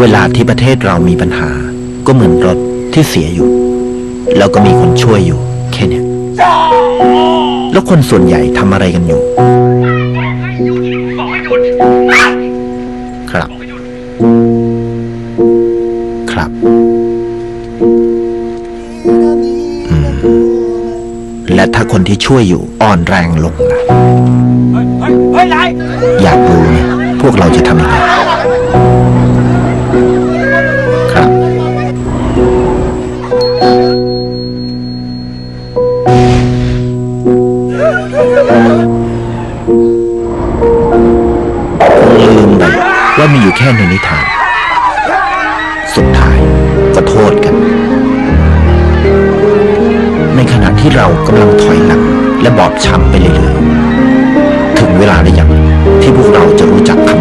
เวลาที่ประเทศเรามีปัญหา ก็เหมือนรถที่เสียอยู่ แล้วก็มีคนช่วยอยู่ แค่เนี้ยแล้วคนส่วนใหญ่ทำอะไรกันอยู่ ครับ ครับอืมและถ้าคนที่ช่วยอยู่อ่อนแรงลงล่ะเฮ้ยเฮ้ยเฮ้ยนายอยากรู้ไหมพวกเราจะทำยังไง ลืมไปว่ามีอยู่แค่ในนิทาน สุดท้ายก็โทษกัน ในขณะที่เรากำลังถอยหลังและบอบช้ำไปเรื่อยๆ ถึงเวลาหรือยังที่พวกเราจะรู้จักคำ